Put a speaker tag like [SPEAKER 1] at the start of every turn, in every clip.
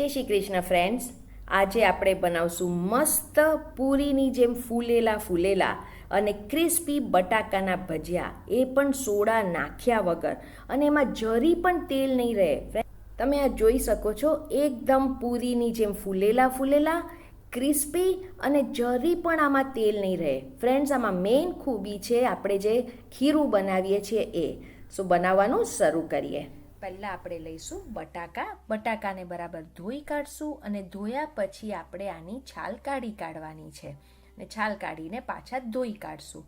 [SPEAKER 1] જય શ્રી કૃષ્ણ ફ્રેન્ડ્સ આજે આપણે બનાવશું મસ્ત પૂરીની જેમ ફૂલેલા ફૂલેલા અને ક્રિસ્પી બટાકાના ભજીયા. એ પણ સોડા નાખ્યા વગર. અને એમાં જરી પણ તેલ નહીં રહે. તમે આ જોઈ શકો છો, એકદમ પૂરીની જેમ ફૂલેલા ફૂલેલા ક્રિસ્પી અને જરી પણ આમાં તેલ નહીં રહે. ફ્રેન્ડ્સ આમાં મેઇન ખૂબી છે, આપણે જે ખીરું બનાવીએ છીએ એ. સો બનાવવાનું શરૂ કરીએ. પહેલાં આપણે લઈશું બટાકા. બટાકાને બરાબર ધોઈ કાઢશું અને ધોયા પછી આપણે આની છાલ કાઢી કાઢવાની છે. અને છાલ કાઢીને પાછા ધોઈ કાઢશું.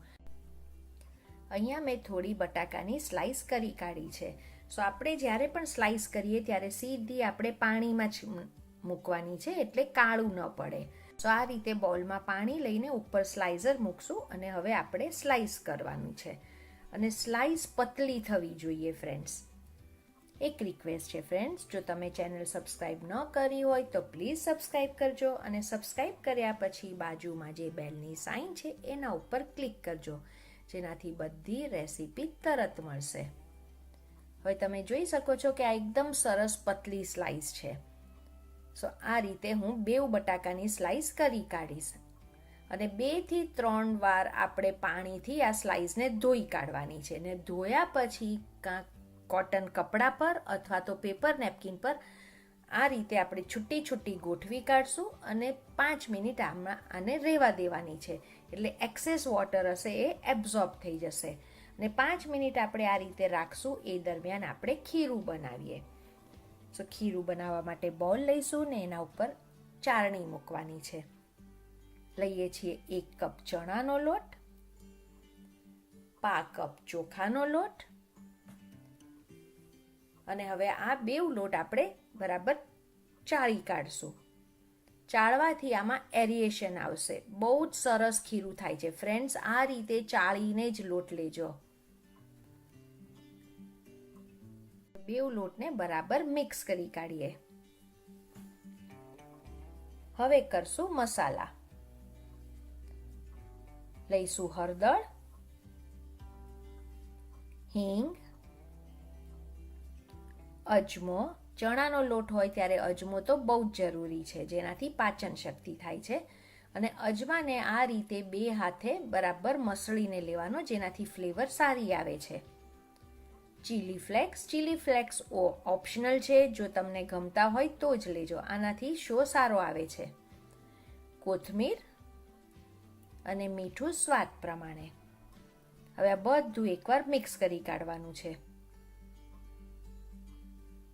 [SPEAKER 1] અહીંયા મેં થોડી બટાકાની સ્લાઈસ કરી કાઢી છે. સો આપણે જ્યારે પણ સ્લાઈસ કરીએ ત્યારે સીધી આપણે પાણીમાં જ મૂકવાની છે એટલે કાળું ન પડે. સો આ રીતે બોલમાં પાણી લઈને ઉપર સ્લાઇઝર મૂકશું અને હવે આપણે સ્લાઈસ કરવાનું છે. અને સ્લાઈસ પતલી થવી જોઈએ ફ્રેન્ડ્સ એક રિક્વેસ્ટ છે ફ્રેન્ડ્સ જો તમે ચેનલ સબસ્ક્રાઈબ ન કરી હોય તો પ્લીઝ સબસ્ક્રાઈબ કરજો અને સબસ્ક્રાઈબ કર્યા પછી બાજુમાં જે બેલની સાઇન છે એના ઉપર ક્લિક કરજો, જેનાથી બધી રેસીપી તરત મળશે. હવે તમે જોઈ શકો છો કે આ એકદમ સરસ પતલી સ્લાઈસ છે. સો આ રીતે હું બેવ બટાકાની સ્લાઈસ કરી કાઢીશ અને બેથી ત્રણ વાર આપણે પાણીથી આ સ્લાઈસને ધોઈ કાઢવાની છે. ને ધોયા પછી કાંક કોટન કપડા પર અથવા તો પેપર નેપકિન પર આ રીતે આપણે છૂટી છુટ્ટી ગોઠવી કાઢશું અને પાંચ મિનિટ આમાં આને રહેવા દેવાની છે. એટલે એક્સેસ વોટર હશે એ એબ્ઝોર્બ થઈ જશે. અને પાંચ મિનિટ આપણે આ રીતે રાખશું, એ દરમિયાન આપણે ખીરું બનાવીએ. સો ખીરું બનાવવા માટે બોલ લઈશું ને એના ઉપર ચારણી મૂકવાની છે. લઈએ છીએ એક કપ ચણાનો લોટ, પા કપ ચોખાનો લોટ અને હવે આ બેવ લોટ આપણે બરાબર ચાળી કાઢશું. ચાળવાથી આમાં એરિએશન આવશે. બહુ જ સરસ ખીરું થાય છે. ફ્રેન્ડ્સ, આ રીતે ચાળીને જ લોટ લેજો. બેવ લોટને બરાબર મિક્સ કરી કાઢીએ. હવે કરશું મસાલા. લઈશું હળદર, હિંગ અજમો, ચણાનો લોટ હોય ત્યારે અજમો તો બહુ જ જરૂરી છે, જેનાથી પાચન શક્તિ થાય છે. અને અજમાને આ રીતે બે હાથે બરાબર મસળીને લેવાનો, જેનાથી ફ્લેવર સારી આવે છે. ચીલી ફ્લેક્સ ચીલી ફ્લેક્સ ઓ ઓપ્શનલ છે, જો તમને ગમતા હોય તો જ લેજો, આનાથી શો સારો આવે છે. કોથમીર અને મીઠું સ્વાદ પ્રમાણે. હવે આ બધું એકવાર મિક્સ કરી કાઢવાનું છે.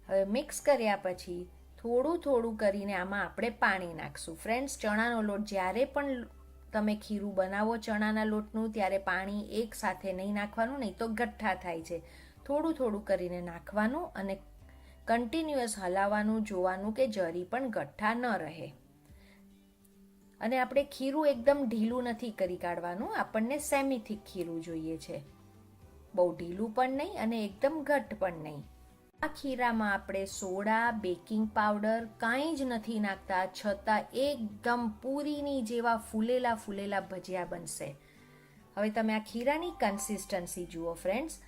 [SPEAKER 1] હવે મિક્સ કર્યા પછી થોડું થોડું કરીને આમાં આપણે પાણી નાખશું. ફ્રેન્ડ્સ ચણાનો લોટ જ્યારે પણ તમે ખીરું બનાવો ચણાના લોટનું, ત્યારે પાણી એક સાથે નહીં નાખવાનું, નહીં તો ગઠ્ઠા થાય છે. થોડું થોડું કરીને નાખવાનું અને કન્ટિન્યુઅસ હલાવવાનું, જોવાનું કે જરી પણ ગઠ્ઠા ન રહે. અને આપણે ખીરું એકદમ ઢીલું નથી કરી કાઢવાનું, આપણને સેમી થીક ખીરું જોઈએ છે. બહુ ઢીલું પણ નહીં અને એકદમ ઘટ્ટ પણ નહીં. આ ખીરામાં આપણે સોડા, બેકિંગ પાવડર કાંઈ જ નથી નાખતા, છતાં એકદમ પૂરીની જેવા ફૂલેલા ફૂલેલા ભજીયા બનશે. હવે તમે આ ખીરાની કન્સિસ્ટન્સી જુઓ ફ્રેન્ડ્સ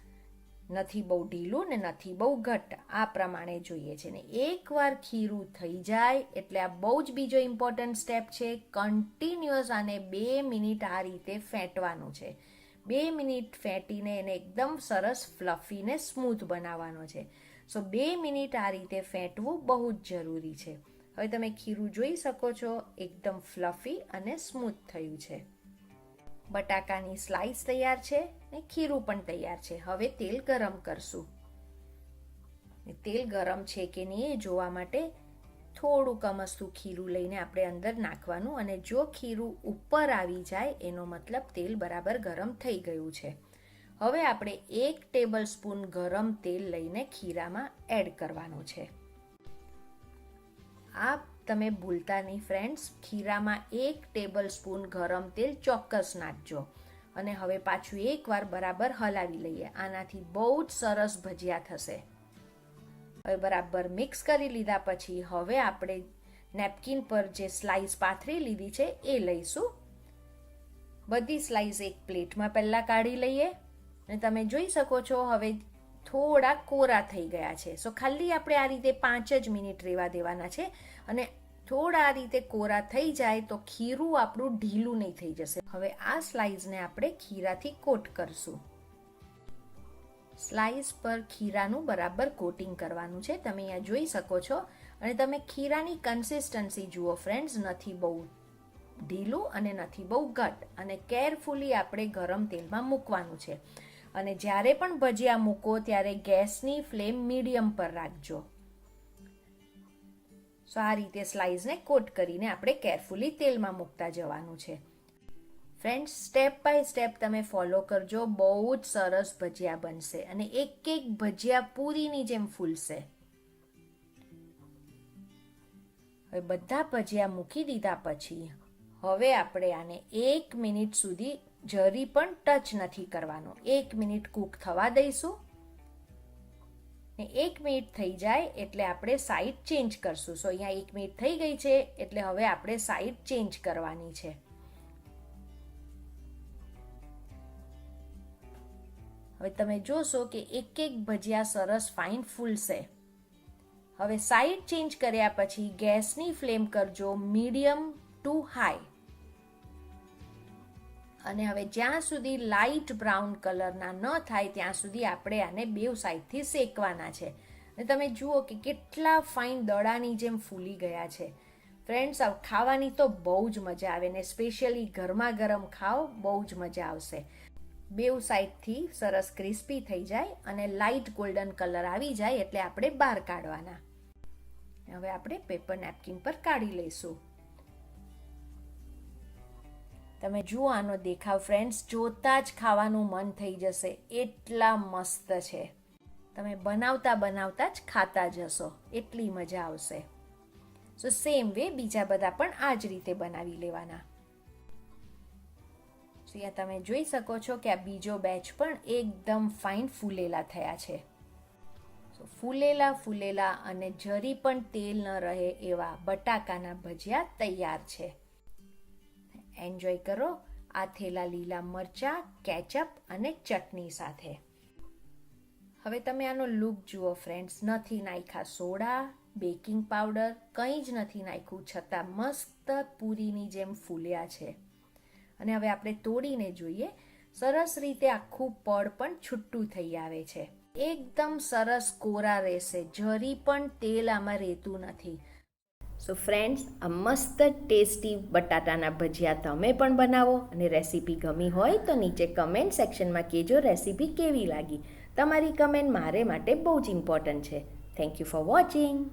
[SPEAKER 1] નથી બહુ ઢીલું ને નથી બહુ ઘટ્ટ. આ પ્રમાણે જોઈએ છે ને એકવાર ખીરું થઈ જાય એટલે આ બહુ જ બીજો ઇમ્પોર્ટન્ટ સ્ટેપ છે કન્ટિન્યુઅસ આને બે મિનિટ આ રીતે ફેંટવાનું છે. બે મિનિટ ફેંટીને એને એકદમ સરસ ફ્લફીને સ્મૂથ બનાવવાનો છે. સો બે મિનિટ આ રીતે ફેંટવું બહુ જ જરૂરી છે. હવે તમે ખીરું જોઈ શકો છો, એકદમ ફ્લફી અને સ્મૂથ થયું છે. બટાકાની સ્લાઇસ તૈયાર છે ને ખીરું પણ તૈયાર છે. હવે તેલ ગરમ કરશું. તેલ ગરમ છે કે નહીં એ જોવા માટે થોડું કમસતું ખીરું લઈને આપણે અંદર નાખવાનું અને જો ખીરું ઉપર આવી જાય એનો મતલબ તેલ બરાબર ગરમ થઈ ગયું છે. હવે આપણે એક ટેબલ સ્પૂન ગરમ તેલ લઈને ખીરામાં એડ કરવાનું છે. આ તમે ભૂલતા નહીં ફ્રેન્ડ્સ, ખીરામાં એક ટેબલ સ્પૂન ગરમ તેલ ચોક્કસ નાખજો અને હવે પાછું એકવાર બરાબર હલાવી લઈએ. આનાથી બહુ જ સરસ ભજીયા થશે. હવે બરાબર મિક્સ કરી લીધા પછી હવે આપણે નેપકિન પર જે સ્લાઈસ પાથરી લીધી છે એ લઈશું. બધી સ્લાઈસ એક પ્લેટમાં પહેલાં કાઢી લઈએ. અને તમે જોઈ શકો છો હવે થોડા કોરા થઈ ગયા છે. સો ખાલી આપણે આ રીતે પાંચ જ મિનિટ રહેવા દેવાના છે અને થોડા આ રીતે કોરા થઈ જાય તો ખીરું આપણું ઢીલું નહીં થઈ જશે. હવે આ સ્લાઇસને આપણે ખીરાથી કોટ કરશું. સ્લાઇસ પર ખીરાનું બરાબર કોટિંગ કરવાનું છે. તમે અહીંયા જોઈ શકો છો. અને તમે ખીરાની કન્સિસ્ટન્સી જુઓ ફ્રેન્ડ્સ નથી બહુ ઢીલું અને નથી બહુ ઘટ. અને કેરફુલી આપણે ગરમ તેલમાં મૂકવાનું છે. અને જ્યારે પણ ભજીયા મૂકો ત્યારે ગેસની ફ્લેમ મીડિયમ પર રાખજો. સો આ રીતે સ્લાઇસને કોટ કરીને આપણે કેરફુલી તેલમાં મૂકતા જવાનું છે. ફ્રેન્ડ્સ, સ્ટેપ બાય સ્ટેપ તમે ફોલો કરજો, બહુ જ સરસ ભજીયા બનશે અને એક એક ભજીયા પૂરીની જેમ ફૂલશે. હવે બધા ભજીયા મૂકી દીધા પછી, હવે આપણે આને એક મિનિટ સુધી જરી પણ ટચ નથી કરવાનો. એક મિનિટ કૂક થવા દઈશું. ને એક મિનિટ થઈ જાય એટલે આપણે સાઈડ ચેન્જ કરશું. સો અહીંયા એક મિનિટ થઈ ગઈ છે એટલે હવે આપણે સાઈડ ચેન્જ કરવાની છે. હવે તમે જોશો કે એક એક ભજીયા સરસ ફાઇન ફૂલશે. હવે સાઈડ ચેન્જ કર્યા પછી ગેસની ફ્લેમ કરજો મીડિયમ ટુ હાઈ. અને હવે જ્યાં સુધી લાઇટ બ્રાઉન કલરના ન થાય, ત્યાં સુધી આપણે આને બેવ સાઈડથી શેકવાના છે. અને તમે જુઓ કે કેટલા ફાઇન દડાની જેમ ફૂલી ગયા છે. ફ્રેન્ડ્સ ખાવાની તો બહુ જ મજા આવે ને સ્પેશિયલી ગરમા ગરમ ખાઓ બહુ જ મજા આવશે. બેવ સાઈડથી સરસ ક્રિસ્પી થઈ જાય અને લાઇટ ગોલ્ડન કલર આવી જાય એટલે આપણે બહાર કાઢવાના. હવે આપણે પેપર નેપકિન પર કાઢી લઈશું. તમે જુઓ આનો દેખાવ ફ્રેન્ડ્સ જોતા જ ખાવાનું મન થઈ જશે. એટલા મસ્ત છે. તમે બનાવતા બનાવતા જ ખાતા જશો એટલી મજા આવશે. સો સેમ વે બીજા બધા પણ આ જ રીતે બનાવી લેવાના. સો અહીંયા તમે જોઈ શકો છો કે આ બીજો બેચ પણ એકદમ ફાઇન ફૂલેલા થયા છે. ફૂલેલા ફૂલેલા અને જરી પણ તેલ ન રહે એવા બટાકાના ભજીયા તૈયાર છે. એન્જોય કરો આ થેલા લીલા મરચાં, કેચઅપ અને ચટણી સાથે. હવે તમે આનો લુક જુઓ ફ્રેન્ડ્સ. નથી નાખ્યા સોડા, બેકિંગ પાવડર, કંઈ જ નથી નાખ્યું છતાં મસ્ત પૂરીની જેમ ફૂલ્યા છે. અને હવે આપણે તોડીને જોઈએ. સરસ રીતે આખું પડ પણ છૂટું થઈ આવે છે. એકદમ સરસ કોરા રહેશે. જરી પણ તેલ આમાં રહેતું નથી. સો ફ્રેન્ડ્સ આ મસ્ત ટેસ્ટી બટાટાના ભજીયા તમે પણ બનાવો અને રેસીપી ગમી હોય તો નીચે કમેન્ટ સેક્શનમાં કહેજો રેસીપી કેવી લાગી. તમારી કમેન્ટ મારે માટે બહુ જ ઇમ્પોર્ટન્ટ છે. Thank you for watching